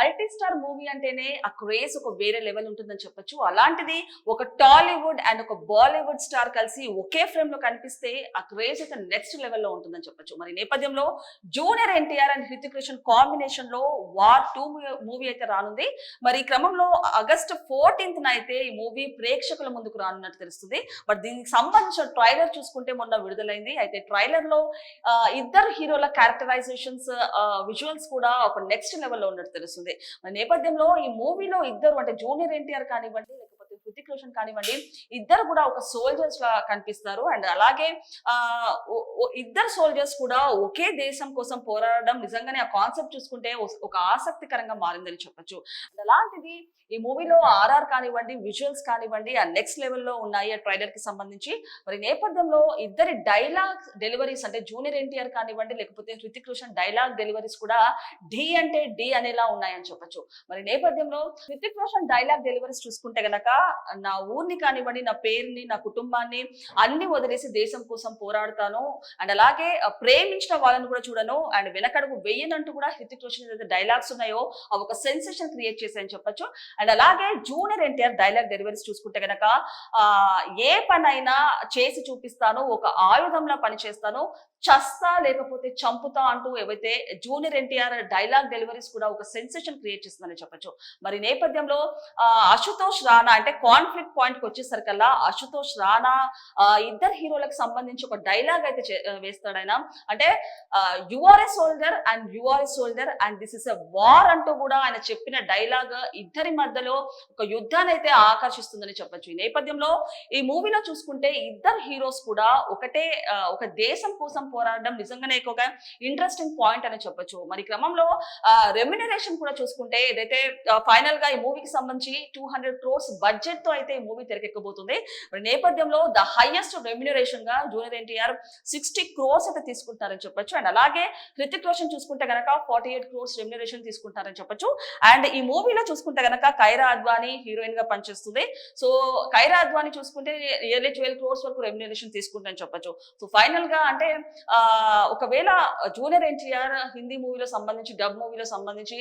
Multi star movie అంటేనే ఆ craze ఒక వేరే లెవెల్ ఉంటుందని చెప్పొచ్చు. అలాంటిది ఒక టాలీవుడ్ అండ్ ఒక బాలీవుడ్ స్టార్ కలిసి ఒకే ఫ్రేమ్లో కనిపిస్తే ఆ క్రేజ్ అయితే నెక్స్ట్ లెవెల్లో ఉంటుందని చెప్పొచ్చు. మరి నేపథ్యంలో junior NTR and Hrithik Roshan కాంబినేషన్లో వార్ టూ మూవీ అయితే రానుంది. మరి ఈ క్రమంలో ఆగస్ట్ ఫోర్టీన్త్ అయితే ఈ మూవీ ప్రేక్షకుల ముందుకు రానున్నట్టు తెలుస్తుంది. బట్ దీనికి సంబంధించిన ట్రైలర్ చూసుకుంటే మొన్న విడుదలైంది. అయితే ట్రైలర్లో ఇద్దరు హీరోల క్యారెక్టరైజేషన్స్ విజువల్స్ కూడా ఒక నెక్స్ట్ లెవెల్లో ఉన్నట్టు తెలుస్తుంది. మరి నేపథ్యంలో ఈ మూవీలో ఇద్దరు అంటే జూనియర్ ఎన్టీఆర్ కానివ్వండి లేకపోతే హృతిక్ రోషన్ కానివ్వండి ఇద్దరు కూడా ఒక సోల్జర్స్ లా కనిపిస్తారు. అండ్ అలాగే ఆ ఇద్దరు సోల్జర్స్ కూడా ఒకే దేశం కోసం పోరాడడం నిజంగానే ఆ కాన్సెప్ట్ చూసుకుంటే ఒక ఆసక్తికరంగా మారిందని చెప్పొచ్చు. అలాంటిది ఈ మూవీలో ఆర్ఆర్ కానివ్వండి విజువల్స్ కానివ్వండి ఆ నెక్స్ట్ లెవెల్లో ఉన్నాయి ఆ ట్రైలర్కి సంబంధించి మరి నేపథ్యంలో ఇద్దరి డైలాగ్ డెలివరీస్ అంటే జూనియర్ ఎన్టీఆర్ కానివ్వండి లేకపోతే హృతిక్ రోషన్ డైలాగ్ డెలివరీస్ కూడా డి అంటే డి అనేలా ఉన్నాయని చెప్పొచ్చు. మరి నేపథ్యంలో హృతిక్ రోషన్ డైలాగ్ డెలివరీస్ చూసుకుంటే గనక నా ఊరిని కానివ్వండి నా పేరుని నా కుటుంబాన్ని అన్ని వదిలేసి దేశం కోసం పోరాడతాను. అండ్ అలాగే ప్రేమించిన వాళ్ళని కూడా చూడను. అండ్ వెనకడుగు వెయ్యనంటూ కూడా హృతిక్ రోషన్ ఏదైతే డైలాగ్స్ ఉన్నాయో అవి ఒక సెన్సేషన్ క్రియేట్ చేశాయని చెప్పొచ్చు. అండ్ అలాగే జూనియర్ ఎన్టీఆర్ డైలాగ్ డెలివరీస్ చూసుకుంటే గనక ఏ పనైనా చేసి చూపిస్తాను ఒక ఆయుధంలా పనిచేస్తాను చస్తా లేకపోతే చంపుతా అంటూ ఏవైతే జూనియర్ ఎన్టీఆర్ డైలాగ్ డెలివరీస్ కూడా ఒక సెన్సేషన్ క్రియేట్ చేస్తుందని చెప్పొచ్చు. మరి నేపథ్యంలో అశుతోష్ రాణా అంటే కాన్ఫ్లిక్ట్ పాయింట్కి వచ్చేసరికల్లా అశుతోష్ రాణా ఇద్దరు హీరోలకు సంబంధించి ఒక డైలాగ్ అయితే వేస్తాడు ఆయన. అంటే you are a soldier and you are a soldier and this is a war అంటూ కూడా ఆయన చెప్పిన డైలాగ్ ఇద్దరి మధ్యలో ఒక యుద్ధాన్ని అయితే ఆకర్షిస్తుందని చెప్పొచ్చు. ఈ నేపథ్యంలో ఈ మూవీలో చూసుకుంటే ఇద్దరు హీరోస్ కూడా ఒకటే ఒక దేశం కోసం పోరాడడం నిజంగానే ఒక ఇంట్రెస్టింగ్ పాయింట్ అని చెప్పొచ్చు. మరి క్రమంలో రెమ్యునరేషన్ కూడా చూసుకుంటే ఏదైతే ఫైనల్గా ఈ మూవీకి సంబంధించి టూ హండ్రెడ్ క్రోర్స్ బడ్జెట్తో అయితే ఈ మూవీ తెరకెక్కబోతుంది. మరి నేపథ్యంలో the highest రెమ్యునరేషన్గా junior NTR six sixty crores అయితే తీసుకుంటారని చెప్పొచ్చు. అండ్ అలాగే హృతిక్ రోషన్ చూసుకుంటే గనక ఫార్టీ ఎయిట్ క్రోర్స్ రెమ్యునరేషన్ తీసుకుంటారని చెప్పొచ్చు. అండ్ ఈ మూవీలో చూసుకుంటే గనక కైరా అద్వానీ హీరోయిన్గా పనిచేస్తుంది. సో కైరా అద్వానీ చూసుకుంటే ఇయర్లీ ట్వెల్వ్ క్రోర్స్ వరకు రెమ్యునరేషన్ తీసుకుంటారని చెప్పొచ్చు. సో ఫైనల్గా అంటే ఒకవేళ జూనియర్ ఎన్టీఆర్ హిందీ మూవీలో సంబంధించి డబ్ మూవీలో సంబంధించి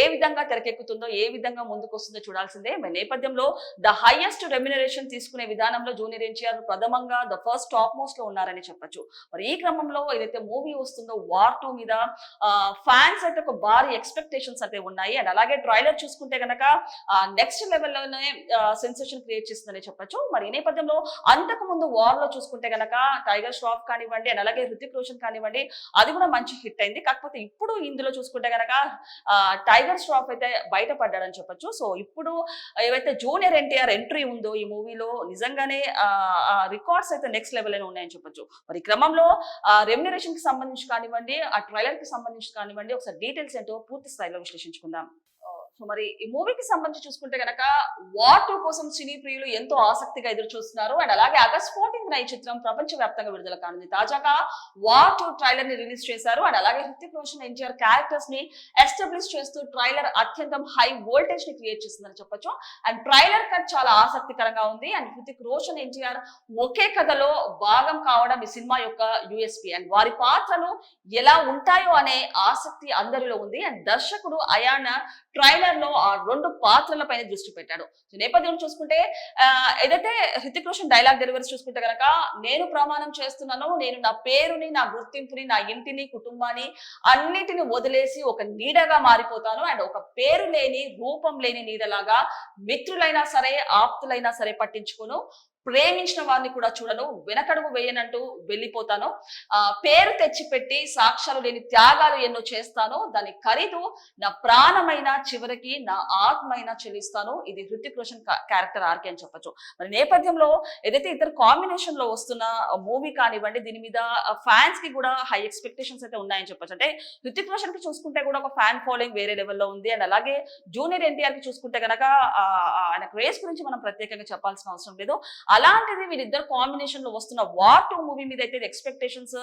ఏ విధంగా తెరకెక్కుతుందో ఏ విధంగా ముందుకు వస్తుందో చూడాల్సిందే. మరి నేపథ్యంలో ద హైయెస్ట్ రెమ్యునరేషన్ తీసుకునే విధానంలో జూనియర్ ఎన్టీఆర్ ప్రథమంగా ద ఫస్ట్ టాప్ మోస్ట్లో ఉన్నారని చెప్పొచ్చు. మరి ఈ క్రమంలో ఏదైతే మూవీ వస్తుందో వార్ టూ మీద ఫ్యాన్స్ అయితే ఒక భారీ ఎక్స్పెక్టేషన్స్ అయితే ఉన్నాయి. అండ్ అలాగే ట్రైలర్ చూసుకుంటే గనక నెక్స్ట్ లెవెల్లోనే సెన్సేషన్ క్రియేట్ చేస్తుందని చెప్పొచ్చు. మరి ఈ నేపథ్యంలో అంతకు ముందు వార్లో చూసుకుంటే గనక టైగర్ ష్రాఫ్ కానివ్వండి అండ్ అలాగే హృతిక్ రోషన్ కానివ్వండి అది కూడా మంచి హిట్ అయింది. కాకపోతే ఇప్పుడు ఇందులో చూసుకుంటే గనక టైగర్ ష్రాఫ్ అయితే బయటపడ్డాడని చెప్పొచ్చు. సో ఇప్పుడు ఏవైతే జూనియర్ ఎన్టీఆర్ ఎంట్రీ ఉందో ఈ మూవీలో నిజంగానే రికార్డ్స్ అయితే నెక్స్ట్ లెవెల్ అయినా ఉన్నాయని చెప్పొచ్చు. మరి క్రమం క్రమంలో రెమ్యునరేషన్కి సంబంధించి కానివ్వండి ఆ ట్రైలర్కి సంబంధించి కానివ్వండి ఒకసారి డీటెయిల్స్ ఏంటో పూర్తి స్థాయిలో విశ్లేషించుకుందాం. సో మరి ఈ మూవీకి సంబంధించి చూసుకుంటే గనక వార్ టూ కోసం సినీ ప్రియులు ఎంతో ఆసక్తిగా ఎదురు చూస్తున్నారు అండ్ అలాగే ఆగస్ట్ ఫోర్టీన్త్ ఈ చిత్రం ప్రపంచ వ్యాప్తంగా విడుదల కానుంది. తాజాగా వార్ టూ ట్రైలర్ని రిలీజ్ చేశారు. అండ్ అలాగే హృతిక్ రోషన్ ఎన్టీఆర్ క్యారెక్టర్స్ని ఎస్టాబ్లిష్ చేస్తూ ట్రైలర్ అత్యంతం హై వోల్టేజ్ని క్రియేట్ చేస్తుందని చెప్పొచ్చు. అండ్ ట్రైలర్ కట్ చాలా ఆసక్తికరంగా ఉంది. అండ్ హృతిక్ రోషన్ ఎన్టీఆర్ ఒకే కథలో భాగం కావడం ఈ సినిమా యొక్క యుఎస్పి. అండ్ వారి పాత్రలు ఎలా ఉంటాయో అనే ఆసక్తి అందరిలో ఉంది. అండ్ దర్శకుడు అయాన ట్రైలర్ లో ఆ రెండు పాత్రల పైన దృష్టి పెట్టాడు. సో నేపథ్యం చూసుకుంటే ఏదైతే హృతిక్ రోషన్ డైలాగ్ డెలివరీస్ చూసుకుంటే కనుక నేను ప్రమాణం చేస్తున్నాను నేను నా పేరుని నా గుర్తింపుని నా ఇంటిని కుటుంబాన్ని అన్నిటిని వదిలేసి ఒక నీడగా మారిపోతాను. అండ్ ఒక పేరు లేని రూపం లేని నీడలాగా మిత్రులైనా సరే ఆప్తులైనా సరే పట్టించుకోను. ప్రేమించిన వారిని కూడా చూడను వెనకడుగు వేయనంటూ వెళ్ళిపోతాను. ఆ పేరు తెచ్చిపెట్టి సాక్ష్యాలు లేని త్యాగాలు ఎన్నో చేస్తాను. దాని ఖరీదు నా ప్రాణమైన చివరికి నా ఆత్మైనా చెల్లిస్తాను. ఇది హృతిక్ రోషన్ క్యారెక్టర్ ఆర్కే అని చెప్పొచ్చు. మరి నేపథ్యంలో ఏదైతే ఇద్దరు కాంబినేషన్లో వస్తున్న మూవీ కానివ్వండి దీని మీద ఫ్యాన్స్కి కూడా హై ఎక్స్పెక్టేషన్స్ అయితే ఉన్నాయని చెప్పొచ్చు. అంటే హృతిక్ రోషన్కి చూసుకుంటే కూడా ఒక ఫ్యాన్ ఫాలోయింగ్ వేరే లెవెల్లో ఉంది. అండ్ అలాగే జూనియర్ ఎన్టీఆర్కి చూసుకుంటే గనక ఆయన క్రేజ్ గురించి మనం ప్రత్యేకంగా చెప్పాల్సిన అవసరం లేదు. అలాంటిది వీళ్ళిద్దరు కాంబినేషన్లో వస్తున్న వార్ టూ మూవీ మీద అయితే ఎక్స్పెక్టేషన్స్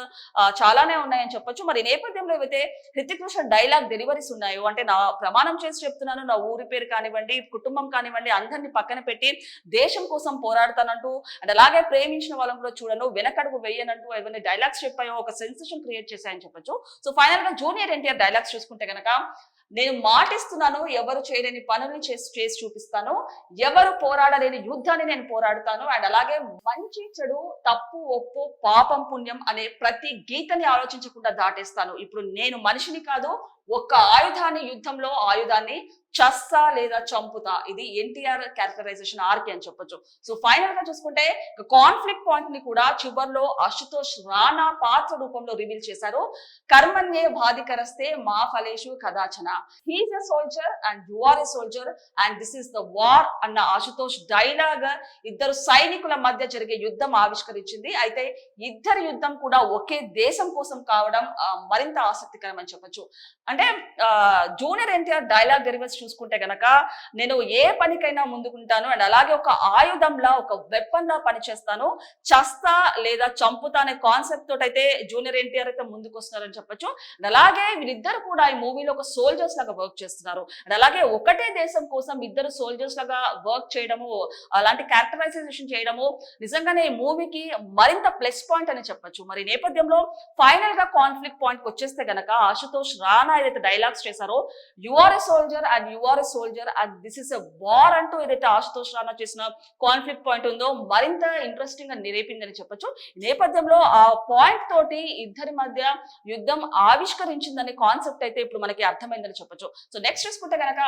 చాలానే ఉన్నాయని చెప్పొచ్చు. మరి నేపథ్యంలో అయితే హృతిక్ రోషన్ డైలాగ్ డెలివరీస్ ఉన్నాయో అంటే నా ప్రమాణం చేసి చెప్తున్నాను నా ఊరి పేరు కానివ్వండి కుటుంబం కానివ్వండి అందరిని పక్కన పెట్టి దేశం కోసం పోరాడతానంటూ అండ్ అలాగే ప్రేమించిన వాళ్ళని కూడా చూడను వెనకడుగు వెయ్యనంటూ ఇవన్నీ డైలాగ్స్ చెప్పాయో ఒక సెన్సేషన్ క్రియేట్ చేశాయని చెప్పొచ్చు. సో ఫైనల్గా జూనియర్ ఎన్టీఆర్ డైలాగ్స్ చూసుకుంటే గనక నేను మాటిస్తున్నాను ఎవరు చేయలేని పనుల్ని చేసి చేసి చూపిస్తాను ఎవరు పోరాడలేని యుద్ధాన్ని నేను పోరాడుతాను అండ్ అలాగే మంచి చెడు తప్పు ఒప్పు పాపం పుణ్యం అనే ప్రతి గీతని ఆలోచించకుండా దాటేస్తాను. ఇప్పుడు నేను మనిషిని కాదు ఒక్క ఆయుధాన్ని యుద్ధంలో ఆయుధాన్ని చస్తా లేదా చంపుతా. ఇది ఎన్టీఆర్ క్యారెక్టరైజేషన్ ఆర్కి అని చెప్పొచ్చు. సో ఫైనల్గా చూసుకుంటే కాన్ఫ్లిక్ట్ పాయింట్ని కూడా చివర్లో అశుతోష్ రాణా పాత్ర రూపంలో రివీల్ చేశారు. కర్మన్యే బాధికరస్తే మా ఫలేషు కదాచన. He's a soldier and you are a soldier and this is the war అన్న అశుతోష్ డైలాగ్ ఇద్దరు సైనికుల మధ్య జరిగే యుద్ధం ఆవిష్కరించింది. అయితే ఇద్దరు యుద్ధం కూడా ఒకే దేశం కోసం కావడం మరింత ఆసక్తికరం అని చెప్పొచ్చు. అంటే జూనియర్ ఎన్టీఆర్ డైలాగ్ డెలివర్స్ చూసుకుంటే గనక నేను ఏ పనికైనా ముందుకుంటాను అండ్ అలాగే ఒక ఆయుధంలా ఒక వెపన్ లా పనిచేస్తాను. చస్తా లేదా చంపుతా అనే కాన్సెప్ట్ తోటి అయితే జూనియర్ ఎన్టీఆర్ అయితే ముందుకు వస్తున్నారని చెప్పొచ్చు. అండ్ అలాగే వీరిద్దరు కూడా ఈ మూవీలో ఒక సోల్జర్స్ లాగా వర్క్ చేస్తున్నారు. అండ్ అలాగే ఒకటే దేశం కోసం ఇద్దరు సోల్జర్స్ లాగా వర్క్ చేయడము అలాంటి క్యారెక్టరైజేషన్ చేయడము నిజంగానే ఈ మూవీకి మరింత ప్లస్ పాయింట్ అని చెప్పొచ్చు. మరి నేపథ్యంలో ఫైనల్గా కాన్ఫ్లిక్ట్ పాయింట్ వచ్చేస్తే గనక ఆశుతోష్ రానా ఏదైతే డైలాగ్స్ చేశారో you are a soldier and you are a soldier and this is a war అంటూ ఏదైతే ఆశుతోష్ రానా చేసిన కాన్ఫ్లిక్ట్ పాయింట్ ఉందో మరింత ఇంట్రెస్టింగ్గా నిరేపిందని చెప్పొచ్చు. నేపథ్యంలో ఆ పాయింట్ తోటి ఇద్దరి మధ్య యుద్ధం ఆవిష్కరించిందనే కాన్సెప్ట్ అయితే ఇప్పుడు మనకి అర్థమైందని చెప్పొచ్చు. సో నెక్స్ట్ చూసుకుంటే గనక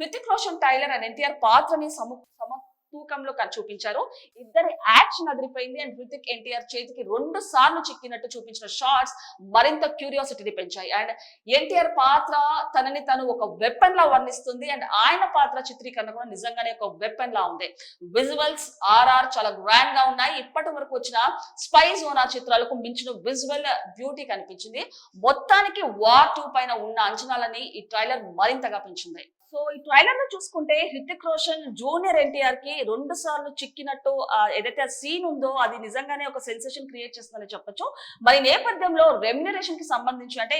Hrithik Roshan trailer and NTR పాత్రని సము సమ తూకంలో చూపించారు. ఇద్దరి యాక్షన్ అదిరిపోయింది అండ్ హృతిక్ ఎన్టీఆర్ చేతికి రెండు సార్లు చిక్కినట్టు చూపించిన షార్ట్స్ మరింత క్యూరియాసిటీని పెంచాయి. అండ్ ఎన్టీఆర్ పాత్ర తనని తను ఒక వెపన్ లా వర్ణిస్తుంది. అండ్ ఆయన పాత్ర చిత్రీకరణ కూడా నిజంగానే ఒక వెపన్ లా ఉంది. విజువల్స్ ఆర్ఆర్ చాలా గ్రాండ్గా ఉన్నాయి. ఇప్పటి వరకు వచ్చిన స్పై జోనా చిత్రాలకు మించిన విజువల్ బ్యూటీ కనిపించింది. మొత్తానికి వార్ టూ పైన ఉన్న అంచనాలని ఈ ట్రైలర్ మరింతగా పెంచింది. సో ఈ ట్రైలర్లో చూసుకుంటే హృతిక్ రోషన్ జూనియర్ ఎన్టీఆర్కి రెండు సార్లు చిక్కినట్టు ఆ, ఏదైతే సీన్ ఉందో అది నిజంగానే ఒక సెన్సేషన్ క్రియేట్ చేస్తుందని చెప్పొచ్చు మరి నేపథ్యంలో రెమ్యునరేషన్కి సంబంధించి అంటే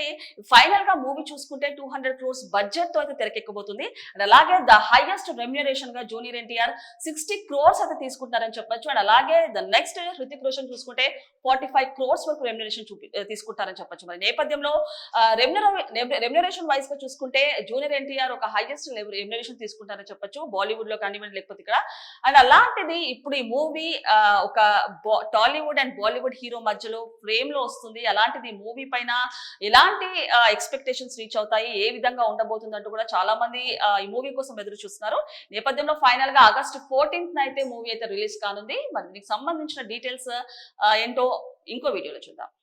ఫైనల్గా మూవీ చూసుకుంటే టూ హండ్రెడ్ క్రోర్స్ బడ్జెట్తో అయితే తెరకెక్కబోతుంది అండ్ అలాగే ద హైయెస్ట్ రెమ్యునరేషన్గా జూనియర్ ఎన్టీఆర్ సిక్స్టీ క్రోర్స్ అయితే తీసుకుంటారని చెప్పొచ్చు అండ్ అలాగే ద నెక్స్ట్ హృతిక్ రోషన్ చూసుకుంటే ఫార్టీ ఫైవ్ క్రోర్స్ వరకు రెమ్యునరేషన్ చూపి తీసుకుంటారని చెప్పొచ్చు మరి నేపథ్యంలో రెమ్యునరేషన్ వైస్గా చూసుకుంటే జూనియర్ ఎన్టీఆర్ ఒక హైయెస్ట్ రెమ్యునరేషన్ తీసుకుంటారని చెప్పొచ్చు. బాలీవుడ్లో కానివ్వండి లేకపోతే ఇక్కడ. అండ్ అలాంటిది ఇప్పుడు ఈ మూవీ ఒక టాలీవుడ్ అండ్ బాలీవుడ్ హీరో మధ్యలో ఫ్రేమ్లో వస్తుంది. అలాంటిది మూవీ పైన ఎలాంటి ఎక్స్పెక్టేషన్స్ రీచ్ అవుతాయి? ఏ విధంగా ఉండబోతుంది అంటూ కూడా చాలా మంది ఈ మూవీ కోసం ఎదురు చూస్తున్నారు. నేపథ్యంలో ఫైనల్గా ఆగస్ట్ ఫోర్టీన్త్ అయితే మూవీ అయితే రిలీజ్ కానుంది. మరి దీనికి సంబంధించిన డీటెయిల్స్ ఏంటో ఇంకో వీడియోలో చూద్దాం.